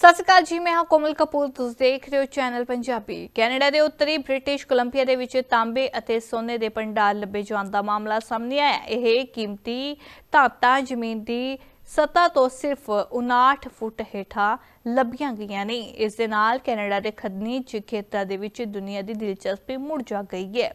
ਸਤਿ ਸ਼੍ਰੀ ਅਕਾਲ ਜੀ, ਮੈਂ ਹਾਂ ਕੋਮਲ ਕਪੂਰ। ਤੁਸੀਂ ਦੇਖ ਰਹੇ ਹੋ ਚੈਨਲ ਪੰਜਾਬੀ। ਕੈਨੇਡਾ ਦੇ ਉੱਤਰੀ ਬ੍ਰਿਟਿਸ਼ ਕੋਲੰਬੀਆ ਦੇ ਵਿੱਚ ਤਾਂਬੇ ਅਤੇ ਸੋਨੇ ਦੇ ਭੰਡਾਰ ਲੱਭੇ ਜਾਣ ਦਾ ਮਾਮਲਾ ਸਾਹਮਣੇ ਆਇਆ ਇਹ ਕੀਮਤੀ ਧਾਤਾਂ ਜ਼ਮੀਨ ਦੀ ਸਤ੍ਹਾ ਤੋਂ ਸਿਰਫ 59 ਫੁੱਟ ਹੇਠਾਂ ਲੱਭੀਆਂ ਗਈਆਂ ਨੇ। ਇਸ ਦੇ ਨਾਲ ਕੈਨੇਡਾ ਦੇ ਖਣਿਜ ਖੇਤਰਾਂ ਦੇ ਵਿੱਚ ਦੁਨੀਆ ਦੀ ਦਿਲਚਸਪੀ ਮੁੜ ਜਾ ਗਈ ਹੈ।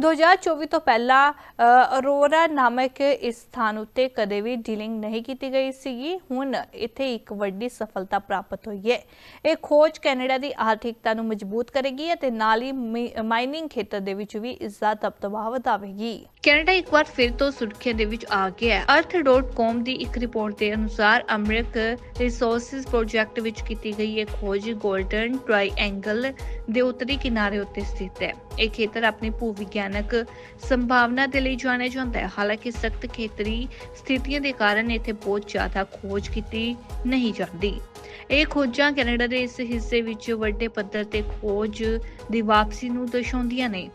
2024 ਤੋਂ ਪਹਿਲਾਂ ਅਰੋਰਾ ਨਾਮਕ ਇਸ ਸਥਾਨ ਉੱਤੇ ਕਦੇ ਵੀ ਡੀਲਿੰਗ ਨਹੀਂ ਕੀਤੀ ਗਈ ਸੀਗੀ। ਹੁਣ ਇੱਥੇ ਇੱਕ ਵੱਡੀ ਸਫਲਤਾ ਪ੍ਰਾਪਤ ਹੋਈ ਹੈ। ਇਹ ਖੋਜ ਕੈਨੇਡਾ ਦੀ ਆਰਥਿਕਤਾ ਨੂੰ ਮਜ਼ਬੂਤ ਕਰੇਗੀ ਅਤੇ ਨਾਲ ਹੀ ਮਾਈਨਿੰਗ ਖੇਤਰ ਦੇ ਵਿੱਚ ਵੀ ਇਸ ਦਾ ਦਬਦਬਾ ਵਧਾਵੇਗੀ। ਕੈਨੇਡਾ ਇੱਕ ਵਾਰ ਫਿਰ ਤੋਂ ਸੁਰਖੀਆਂ ਦੇ ਵਿੱਚ ਆ ਗਿਆ ਹੈ। ਅਰਥ.com ਦੀ ਇੱਕ ਰਿਪੋਰਟ ਦੇ ਅਨੁਸਾਰ ਅਮਰੀਕ ਰਿਸੋਰਸਸ ਪ੍ਰੋਜੈਕਟ ਵਿੱਚ ਕੀਤੀ ਗਈ ਇਹ ਖੋਜ 골ਡਨ ਟ੍ਰਾਈਐਂਗਲ ਦੇ ਉੱਤਰੀ ਕਿਨਾਰੇ ਉੱਤੇ ਸਥਿਤ ਹੈ। ਇਹ ਖੇਤਰ ਆਪਣੀ ਭੂ ਵਿਗਿਆਨਕ ਸੰਭਾਵਨਾ ਦੇ ਲਈ ਜਾਣਿਆ ਜਾਂਦਾ ਹੈ। ਹਾਲਾਂਕਿ ਸਖਤ ਖੇਤਰੀ ਸਥਿਤੀਆਂ ਦੇ ਕਾਰਨ ਇੱਥੇ ਬਹੁਤ ਜ਼ਿਆਦਾ ਖੋਜ ਕੀਤੀ ਨਹੀਂ ਜਾਂਦੀ। ਇਹ ਖੋਜਾਂ ਕੈਨੇਡਾ ਦੇ ਇਸ ਹਿੱਸੇ ਵਿੱਚ ਵੱਡੇ ਪੱਧਰ ਤੇ ਖੋਜ ਦੀ ਵਾਪਸੀ ਨੂੰ ਦਰਸਾਉਂਦੀਆਂ ਨੇ।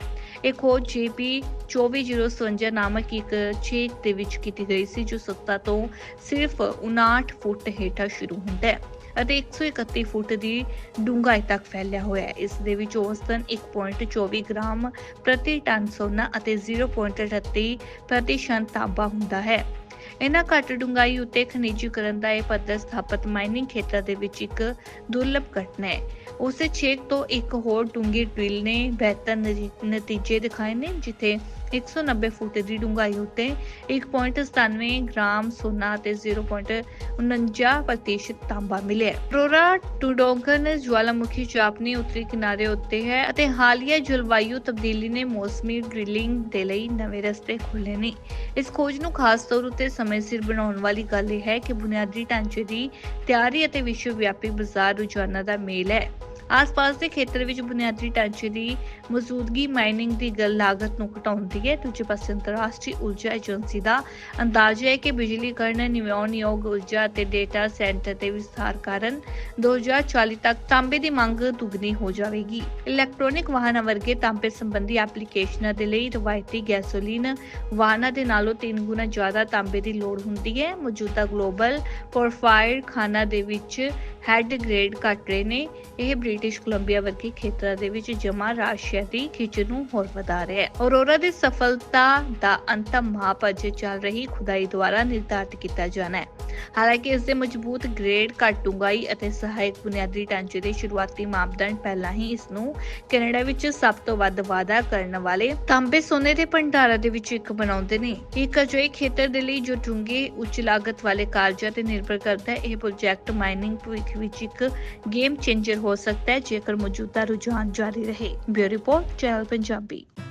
ਇਹ ਖੋਜ ਜੀਪੀ 24057 ਨਾਮਕ ਇੱਕ ਛੇਕ ਦੇ ਵਿੱਚ ਕੀਤੀ ਗਈ ਸੀ, ਜੋ ਸੱਤਾ ਤੋਂ ਸਿਰਫ 59 ਫੁੱਟ ਹੇਠਾਂ ਸ਼ੁਰੂ ਹੁੰਦਾ ਹੈ। ਅਤੇ 131 ਫੁੱਟ ਦੀ ਡੂੰਘਾਈ ਤੱਕ ਫੈਲਿਆ ਹੋਇਆ ਹੈ। ਇਸ ਦੇ ਵਿੱਚ ਔਸਤਨ 1.24 ਗ੍ਰਾਮ ਪ੍ਰਤੀ ਟਨ ਸੋਨਾ ਅਤੇ 0.38 ਪ੍ਰਤੀ ਤਾਂਬਾ ਹੁੰਦਾ ਹੈ। ਇਹਨਾਂ ਘੱਟ ਡੂੰਘਾਈ ਉੱਤੇ ਖਣਿਜੀਕਰਨ ਦਾ ਇਹ ਪੱਧਰ ਸਥਾਪਿਤ ਮਾਈਨਿੰਗ ਖੇਤਰ ਦੇ ਵਿੱਚ ਇੱਕ ਦੁਰਲਭ ਘਟਨਾ ਹੈ। ਉਸੇ ਛੇਕ ਤੋਂ ਇੱਕ ਹੋਰ ਡੂੰਗੀ ਡ੍ਰਿਲ ਨੇ ਬਿਹਤਰ ਨਤੀਜੇ ਦਿਖਾਏ ਨੇ, ਜਿੱਥੇ 190 ਫੁੱਟ ਦੀ ਡੂੰਘਾਈ ਉੱਤੇ 1.97 ਗ੍ਰਾਮ ਸੋਨਾ ਅਤੇ 0.49 ਪ੍ਰਤੀਸ਼ਤ ਤਾਂਬਾ ਮਿਲਿਆ ਅਰੋਰਾ ਟੂਡੋਂਗਨ ਜਵਾਲਾਮੁਖੀ ਚਾਪਨੀ ਉੱਤਰੀ ਕਿਨਾਰੇ ਉੱਤੇ ਹੈ ਅਤੇ ਹਾਲੀਆ ਜਲਵਾਯੂ ਤਬਦੀਲੀ ਨੇ ਮੌਸਮੀ ਡ੍ਰਿਲਿੰਗ ਦੇ ਲਈ ਨਵੇਂ ਰਸਤੇ ਖੋਲ੍ਹੇ ਨੇ। ਇਸ ਖੋਜ ਨੂੰ ਖਾਸ ਤੌਰ ਉੱਤੇ ਸਮੇਂ ਸਿਰ ਬਣਾਉਣ ਵਾਲੀ ਗੱਲ ਇਹ ਹੈ ਕਿ ਬੁਨਿਆਦੀ ਢਾਂਚੇ ਦੀ ਤਿਆਰੀ ਅਤੇ ਵਿਸ਼ਵ ਵਿਆਪੀ ਬਾਜ਼ਾਰ ਰੁਝਾਨਾਂ ਦਾ ਮੇਲ ਹੈ। ਆਸ-ਪਾਸ ਦੇ ਖੇਤਰ ਵਿੱਚ ਬੁਨਿਆਦੀ ਢਾਂਚੇ ਦੀ ਮੌਜੂਦਗੀ ਮਾਈਨਿੰਗ ਦੀ ਗੱਲ ਲਾਗਤ ਨੂੰ ਘਟਾਉਂਦੀ ਹੈ। ਦੂਜੇ ਪਾਸੇ ਅੰਤਰਰਾਸ਼ਟਰੀ ਊਰਜਾ ਏਜੰਸੀ ਦਾ ਅੰਦਾਜ਼ਾ ਹੈ ਕਿ ਬਿਜਲੀਕਰਨ ਨਵਿਆਉਣਯੋਗ ਊਰਜਾ ਅਤੇ ਡੇਟਾ ਸੈਂਟਰ ਦੇ ਵਿਸਥਾਰ ਕਾਰਨ 2040 ਤੱਕ ਤਾਂਬੇ ਦੀ ਮੰਗ ਦੁੱਗਣੀ ਹੋ ਜਾਵੇਗੀ। ਇਲੈਕਟ੍ਰੋਨਿਕ ਵਾਹਨਾਂ ਵਰਗੇ ਤਾਂਬੇ ਸੰਬੰਧੀ ਐਪਲੀਕੇਸ਼ਨਾਂ ਦੇ ਲਈ ਰਵਾਇਤੀ ਗੈਸੋਲੀਨ ਵਾਹਨਾਂ ਦੇ ਨਾਲੋਂ 3 ਗੁਣਾ ਜ਼ਿਆਦਾ ਤਾਂਬੇ ਦੀ ਲੋੜ ਹੁੰਦੀ ਹੈ। ਮੌਜੂਦਾ ਗਲੋਬਲ ਪ੍ਰੋਫਾਈਲ ਖਾਨਾ ਦੇ ਵਿੱਚ ਹੈਡ ਗ੍ਰੇਡ ਘਟ ਰਹੇ ਨੇ। ਇਹ ਬ੍ਰਿਟਿਸ਼ ਕੋਲੰਬੀਆ ਵਰਗੇ ਖੇਤਰਾਂ ਦੇ ਵਿੱਚ ਜਮਾ ਰਾਸ਼ੀਆ ਦੀ ਖਿੱਚ ਨੂੰ ਹੋਰ ਵਧਾ ਰਿਹਾ ਹੈ। ਅਰੋਰਾ ਦੀ ਸਫਲਤਾ ਦਾ ਅੰਤਮ ਮਾਪ ਅਜੇ ਚੱਲ ਰਹੀ ਖੁਦਾਈ ਦੁਆਰਾ ਨਿਰਧਾਰਤ ਕੀਤਾ ਜਾਣਾ ਹੈ। ਹਾਲਾਂਕਿ ਇਸ ਦੇ ਮਜ਼ਬੂਤ ਗ੍ਰੇਡ ਘੱਟ ਡੂੰਘਾਈ ਅਤੇ ਸਹਾਇਕ ਬੁਨਿਆਦੀ ਢਾਂਚੇ ਦੇ ਸ਼ੁਰੂਆਤੀ ਮਾਪਦੰਡ ਪਹਿਲਾਂ ਹੀ ਇਸ ਨੂੰ ਕੈਨੇਡਾ ਵਿੱਚ ਸਭ ਤੋਂ ਵੱਧ ਵਾਅਦਾ ਕਰਨ ਵਾਲੇ ਤਾਂਬੇ ਸੋਨੇ ਦੇ ਭੰਡਾਰਾਂ ਦੇ ਵਿੱਚ ਇੱਕ ਬਣਾਉਂਦੇ ਨੇ। ਇੱਕ ਅਜਿਹੇ ਖੇਤਰ ਦੇ ਲਈ ਜੋ ਡੂੰਘੇ ਉੱਚ ਲਾਗਤ ਵਾਲੇ ਕਾਰਜਾਂ ਤੇ ਨਿਰਭਰ ਕਰਦਾ ਹੈ, ਇਹ ਪ੍ਰੋਜੈਕਟ ਮਾਈਨਿੰਗ ਭਵਿੱਖ ਵਿੱਚ ਇੱਕ ਗੇਮ ਚੇਂਜਰ ਹੋ ਸਕਦਾ ਹੈ, ਜੇਕਰ ਮੌਜੂਦਾ ਰੁਝਾਨ ਜਾਰੀ ਰਹੇ। Bureau report, channel Punjabi.